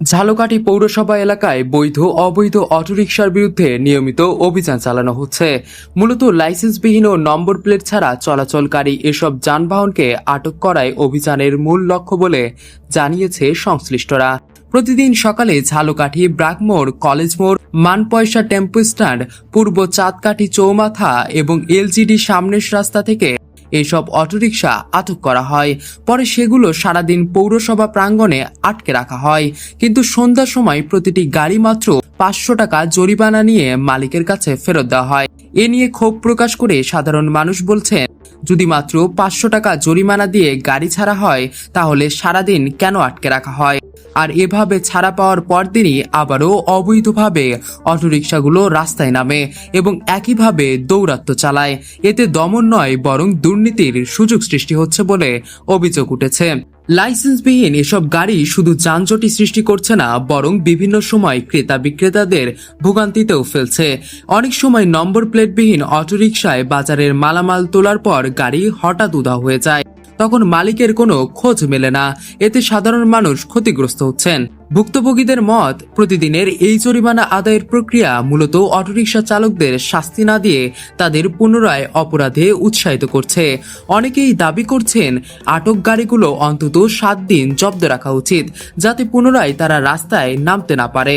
ঝালকাঠি পৌরসভা এলাকায় বৈধ অবৈধ অটোরিকশার বিরুদ্ধে নিয়মিত অভিযান চালানো হচ্ছে। মূলত লাইসেন্সবিহীন ও নম্বর প্লেট ছাড়া চলাচলকারী এসব যানবাহনকে আটক করায় অভিযানের মূল লক্ষ্য বলে জানিয়েছে সংশ্লিষ্টরা। প্রতিদিন সকালে ঝালকাঠি ব্রাকমোড় কলেজ মোড়, মানপয়সা টেম্পো স্ট্যান্ড, পূর্ব চাঁদকাঠি চৌমাথা এবং এলজিডি সামনের রাস্তা থেকে এইসব অটোরিকশা আটক করা হয়। পরে সেগুলো সারাদিন পৌরসভা প্রাঙ্গণে আটকে রাখা হয়। কিন্তু সন্ধ্যার সময় প্রতিটি গাড়ি মাত্র পাঁচশো টাকা জরিমানা নিয়ে মালিকের কাছে ফেরত দেওয়া হয়। এ নিয়ে ক্ষোভ প্রকাশ করে সাধারণ মানুষ বলছেন, যদি মাত্র পাঁচশো টাকা জরিমানা দিয়ে গাড়ি ছাড়া হয়, তাহলে সারাদিন কেন আটকে রাখা হয়? আর এভাবে ছাড়া পাওয়ার পরদিনই আবারও অবৈধভাবে অটোরিকশাগুলো রাস্তায় নামে এবং একইভাবে দৌরাত্ম্য চালায়। এতে দমন নয়, বরং দুর্নীতির সুযোগ সৃষ্টি হচ্ছে বলে অভিযোগ উঠেছে। লাইসেন্সবিহীন এসব গাড়ি শুধু যানজটই সৃষ্টি করছে না, বরং বিভিন্ন সময় ক্রেতা বিক্রেতাদের ভোগান্তিতেও ফেলছে। অনেক সময় নম্বর প্লেটবিহীন অটোরিকশায় বাজারের মালামাল তোলার পর গাড়ি হঠাৎ উধাও হয়ে যায়। তখন মালিকের কোনো খোঁজ মেলে না। এতে সাধারণ মানুষ ক্ষতিগ্রস্ত হচ্ছেন। ভুক্তভোগীদের মত, প্রতিদিনের এই জরিমানা আদায়ের প্রক্রিয়া মূলত অটোরিকশা চালকদের শাস্তি না দিয়ে তাদের পুনরায় অপরাধে উৎসাহিত করছে। অনেকেই দাবি করছেন, আটক গাড়িগুলো অন্তত সাত দিন জব্দ রাখা উচিত, যাতে পুনরায় তারা রাস্তায় নামতে না পারে।